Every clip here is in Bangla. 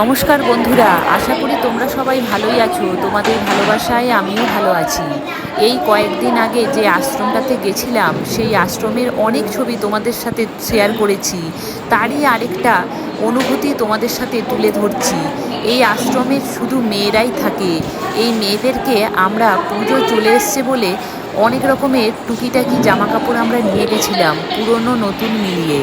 নমস্কার বন্ধুরা, আশা করি তোমরা সবাই ভালোই আছো। তোমাদের ভালোবাসায় আমিও ভালো আছি। এই কয়েকদিন আগে যে আশ্রমটাতে গেছিলাম, সেই আশ্রমের অনেক ছবি তোমাদের সাথে শেয়ার করেছি। তারই আরেকটা অনুভূতি তোমাদের সাথে তুলে ধরছি। এই আশ্রমে শুধু মেয়েরাই থাকে। এই মেয়েদেরকে আমরা পুজো চলে এসছে বলে অনেক রকমের টুকিটাকি জামা কাপড় আমরা নিয়ে গেছিলাম পুরনো নতুন মিলিয়ে।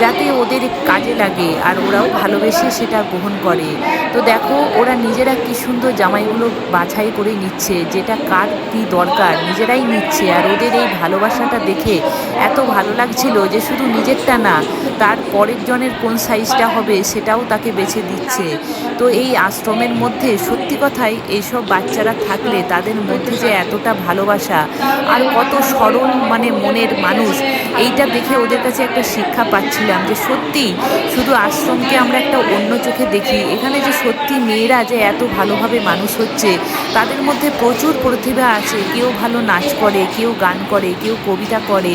যাতে ওদের কাজে লাগে আর ওরাও ভালোবেসে সেটা গ্রহণ করে। তো দেখো, ওরা নিজেরা কি সুন্দর জামাইগুলো বাছাই করে নিচ্ছে, যেটা কার কী দরকার, নিজেরাই নিচ্ছে। আর ওদের এই ভালোবাসাটা দেখে এত ভালো লাগছিল যে শুধু নিজেরটা না তার পরের জনের কোন সাইজটা হবে সেটাও তাকে বেছে দিচ্ছে। তো এই আশ্রমের মধ্যে সত্যি কথাই এইসব বাচ্চারা থাকলে তাদের মধ্যে যে এতটা ভালোবাসা আর কত সরল মানে মনের মানুষ এইটা দেখে ওদের কাছে একটা শিক্ষা পাচ্ছিলাম যে সত্যি শুধু আশ্রমকে আমরা একটা অন্য চোখে দেখি। এখানে যে সত্যি মেয়েরা যে এত ভালোভাবে মানুষ হচ্ছে তাদের মধ্যে প্রচুর প্রতিভা আছে। কেউ ভালো নাচ করে কেউ গান করে কেউ কবিতা করে।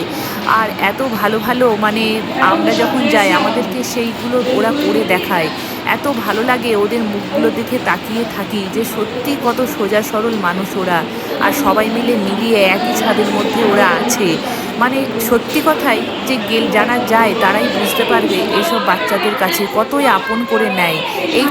আর এত ভালো ভালো মানে আমরা যখন যাই, আমাদেরকে সেইগুলো ওরা করে দেখায়। এত ভালো লাগে ওদের মুখগুলো দেখে তাকিয়ে থাকি যে সত্যি কত সোজা সরল মানুষ ওরা। আর সবাই মিলে মিলিয়ে একই ছাদের মধ্যে ওরা আছে। মানে সত্যি কথাই যে গেল জানা যায় তারাই বুঝতে পারবে এসব বাচ্চাদের কাছে কতই আপন করে নেয়। এই